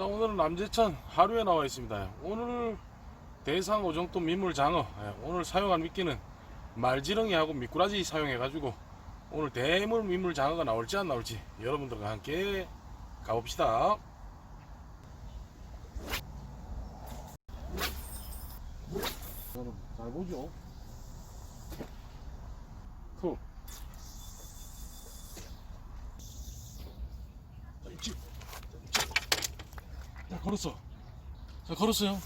자 오늘은 남제천 하루에 나와 있습니다. 오늘 대상 오정도 민물 장어 예, 오늘 사용한 미끼는 말지렁이하고 미꾸라지 사용해 가지고 오늘 대물 민물 장어가 나올지 안 나올지 여러분들과 함께 가봅시다. 여러분 잘 보죠. 자, 입질. 자 걸었어. 자 걸었어요.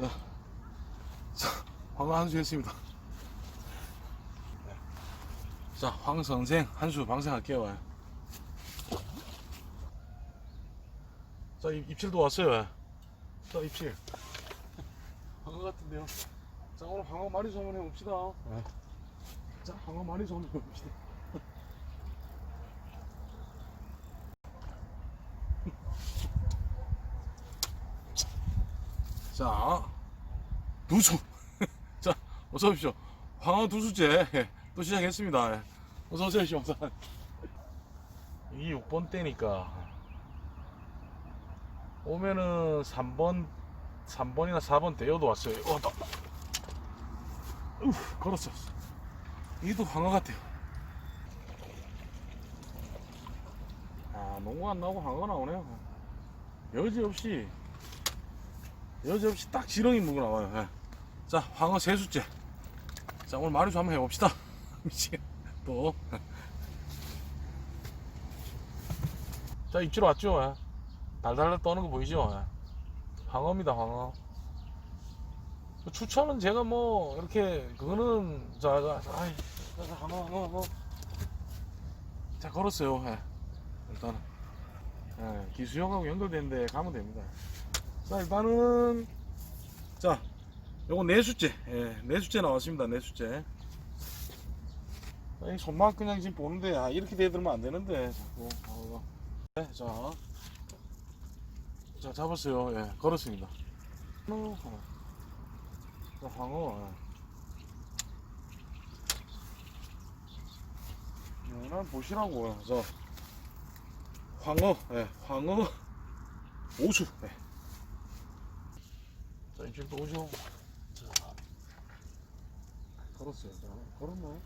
자, 자 황어 한수 했습니다. 자 황선생 한수 방생할게요. 자 입, 입질도 왔어요. 자 입질. 황어 같은데요. 자 오늘 황어 많이 소문해 봅시다. 자 황어 많이 소문해 봅시다. 자 두수. 자 어서 오십시오. 황어 두수째 예, 또 시작했습니다. 예. 어서 오십시오. 이 6번 때니까 오면은 3번 3번이나 4번 대여도 왔어요. 어, 나, 우, 걸었어. 이도 황어 같아요. 아, 농구 안 나오고 황어 나오네요. 여지 없이 여지 없이 딱 지렁이 물고 나와요. 예. 자, 황어 세수째. 자, 오늘 마리수 한번 해봅시다. 또. 자, 입질 왔죠? 예. 달달달 떠는 거 보이죠? 예. 황어입니다, 황어. 추천은 제가 뭐, 이렇게, 그거는, 자, 자, 자, 자, 황어, 황어, 황어. 자, 걸었어요, 예. 일단은. 예, 기수형하고 연결되는데 가면 됩니다. 자, 일단은, 자, 요거 내수째, 예, 내수째 나왔습니다, 내수째. 이 손맛 그냥 지금 보는데, 아, 이렇게 대들면 안 되는데, 자꾸. 어, 네, 자. 자, 잡았어요. 예, 걸었습니다. 어, 어. 자, 황어. 예. 예, 난 보시라고. 자, 황어, 예, 황어, 오수. 예. 또 오죠. 자, 걸었어요. 자, 걸었나요?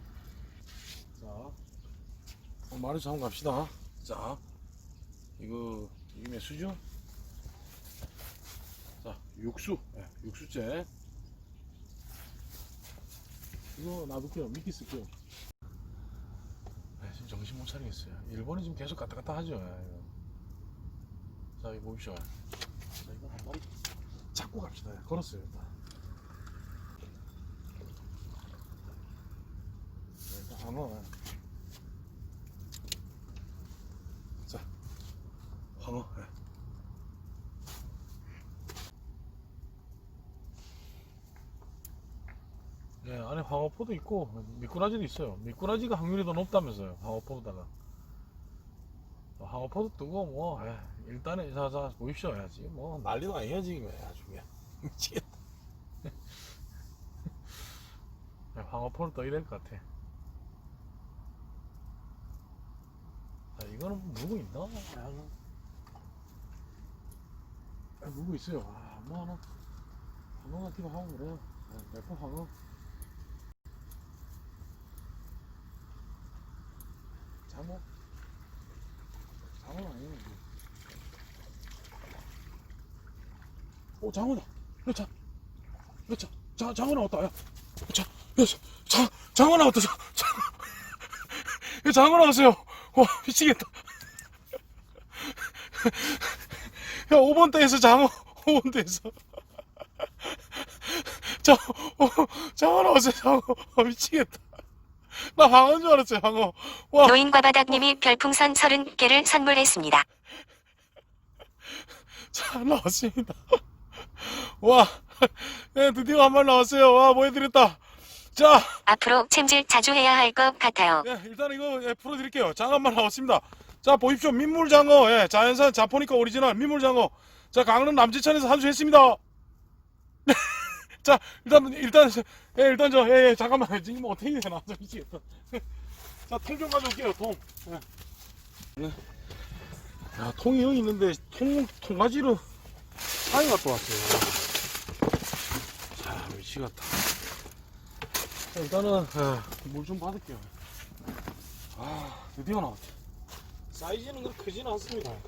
자, 어, 마리 잡으러 갑시다. 자, 이거, 이게 몇 수죠? 자, 육수. 예, 육수째. 이거 놔둘게요. 미끼 쓸게요. 네, 지금 정신 못 차리겠어요. 일본이 지금 계속 갔다 갔다 하죠. 예, 이거. 자, 이거 보십시오. 자, 이거 한 마리 잡고 갑시다. 예, 걸었어요. 일단. 자, 일단 황어. 예. 자, 황어. 예. 예, 안에 황어포도 있고 미꾸라지도 있어요. 미꾸라지가 확률이 더 높다면서요. 황어포보다가. 어, 황어포도 뜨고 뭐 예, 일단은 자자 보십시오. 예, 지금 뭐 난리도 아니에요 지금 예, 아주 그냥 미치겠다. 예, 황어포를 떠야 될 것 같아. 자, 이거는 물고 있나? 야, 아, 물고 있어요. 아, 뭐 하나 황어 같기도 하고 그래요. 예, 몇번 황어. 장어? 장어는 아니네. 오, 장어다. 야, 자, 야, 자, 자, 장어 나왔다. 야, 자, 야, 자, 자, 장어 나왔다. 자, 자, 야, 장어 나왔어요. 와, 미치겠다. 야, 5번 대에서 장어, 5번 대에서. 자, 어, 장어 나왔어요, 장어. 아, 미치겠다. 나 방어인 줄 알았어요, 방어. 와, 노인과 바닥님이 별풍선 30개를 선물했습니다. 자, 나왔습니다. 와, 예, 드디어 한 말 나왔어요. 와, 뭐 해드렸다. 자, 앞으로 챔질 자주 해야 할 것 같아요. 예, 일단 이거 예, 풀어드릴게요. 장어 한말 나왔습니다. 자, 보십시오. 민물장어, 예, 자연산 자포니까 오리지널 민물장어. 자, 강릉 남지천에서 한수 했습니다. 자, 일단, 일단, 예, 일단 저, 예, 예, 잠깐만. 지금 어떻게 해야 되나. 좀 미치겠다. 자, 통 좀 가져올게요, 통. 예. 네. 야, 통이 여기 있는데 통, 통가지로 사이가 또 왔어요. 자, 미치겠다. 자, 일단은 물 좀 받을게요. 아, 드디어 나왔다. 사이즈는 그렇게 크진 않습니다. 자,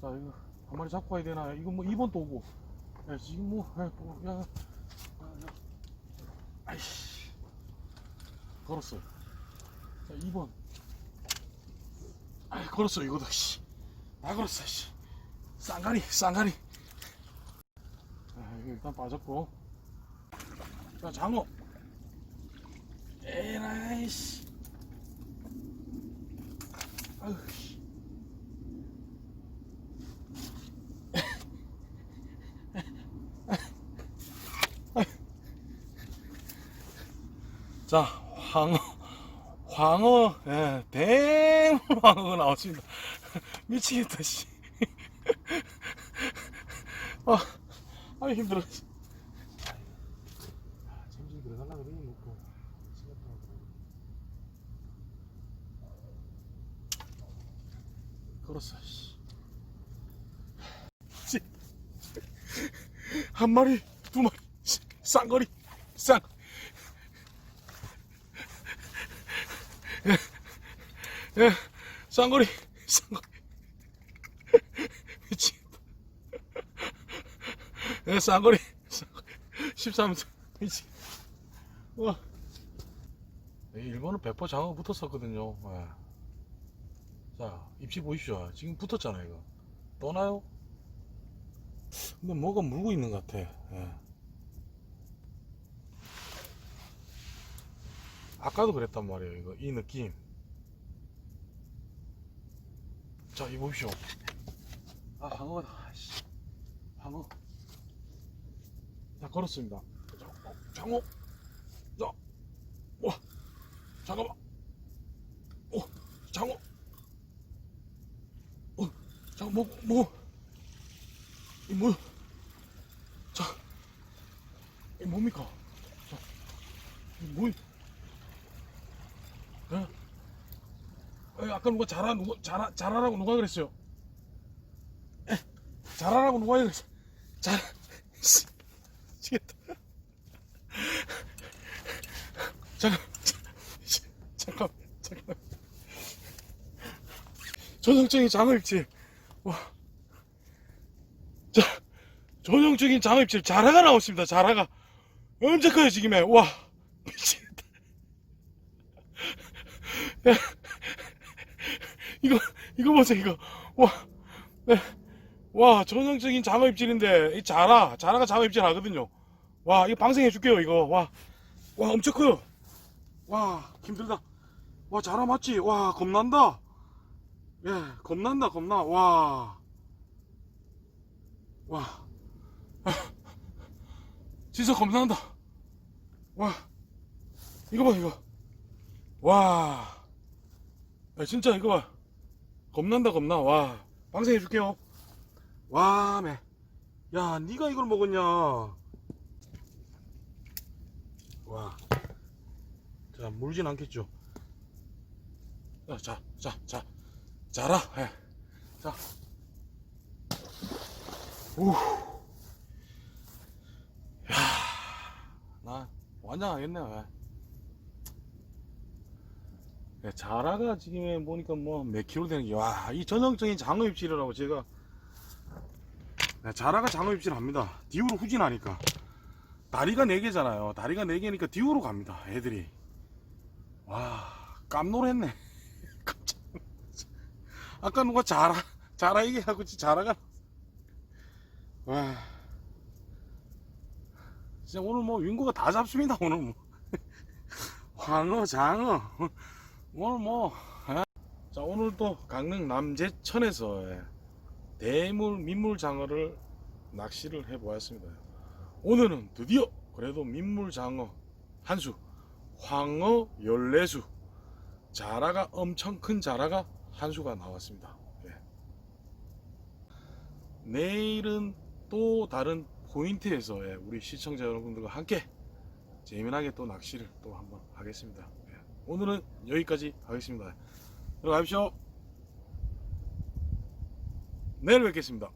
이거 한 마리 잡고 와야 되나? 이거 뭐 2번 또 오고. 야, 지금 뭐, 야, 뭐, 야, 야, 야. 아이씨. 걸었어요. 자, 2번. 아, 걸었어, 이거도, 씨. 아, 걸었어, 씨. 쌍가리, 쌍가리. 아, 이거 일단 빠졌고. 자, 장어. 에라이, 씨. 아유, 씨. 자, 황어, 황어, 예, 대황어가 나왔습니다. 미치겠다, 씨. 아, 아 힘들어. 잼질 들어가려고 그러니 놓고. 걸었어, 씨. 씨. 한 마리, 두 마리, 씨, 쌍거리, 쌍. 예, 쌍거리, 쌍거리. 미치겠다. 예, 쌍거리, 쌍거리. 13점. 미치. 와. 일본은 백퍼 장어 붙었었거든요. 예. 자, 입시 보십시오. 지금 붙었잖아요, 이거. 떠나요? 근데 뭐가 물고 있는 것 같아. 예. 아까도 그랬단 말이에요, 이거. 이 느낌. 자, 이 보십시오. 아, 방어다. 아이씨. 방어. 자, 걸었습니다. 자, 어, 장어. 자, 와. 잠깐만. 오, 장어. 어, 잠깐, 뭐, 뭐. 이 뭐. 자, 이 뭡니까? 자, 이 뭐. 예? 에, 아까 누가 자라 누가 자라 자라라고 누가 그랬어요? 에, 자라라고 누가 그랬어? 자, 씨, 미치겠다. 잠깐, 씨, 잠깐, 잠깐. 전형적인 장어입질. 와, 자, 전형적인 장어입질 자라가 나왔습니다. 자라가 엄청 커요 지금에. 와, 미치겠다. 야, 이거 이거 보세요 이거 와, 네. 와 전형적인 장어 입질인데 이 자라 자라가 장어 입질 하거든요 와 이거 방생해 줄게요 이거 와 와 엄청 커요 와 힘들다 와 자라 맞지 와 겁난다 예 겁난다 겁나 와와 진짜 겁난다 와 이거 봐 이거 와 야, 진짜 이거 봐. 겁난다 겁나. 와. 방생해 줄게요. 와, 매. 야, 네가 이걸 먹었냐? 와. 자, 물진 않겠죠. 자, 자, 자, 자. 자라. 예. 자. 우. 야. 나 완장하겠네. 요 네, 자라가 지금 보니까 뭐 몇 킬로 되는 게, 와, 이 전형적인 장어 입질이라고 제가. 네, 자라가 장어 입질 합니다. 뒤로 후진하니까. 다리가 4개잖아요. 다리가 4개니까 뒤로 갑니다. 애들이. 와, 깜놀했네. 깜짝. 아까 누가 자라, 자라 얘기하고 자라가. 와. 진짜 오늘 뭐 윙고가 다 잡습니다. 오늘 뭐. 황어, 장어. 오늘 뭐, 예? 자, 오늘 또 강릉 남제천에서 예, 대물 민물 장어를 낚시를 해 보았습니다. 오늘은 드디어 그래도 민물 장어 한 수, 황어 14수, 자라가 엄청 큰 자라가 한 수가 나왔습니다. 예. 내일은 또 다른 포인트에서 예, 우리 시청자 여러분들과 함께 재미나게 또 낚시를 또 한번 하겠습니다. 예. 오늘은 여기까지 하겠습니다. 들어가십시오. 내일 뵙겠습니다.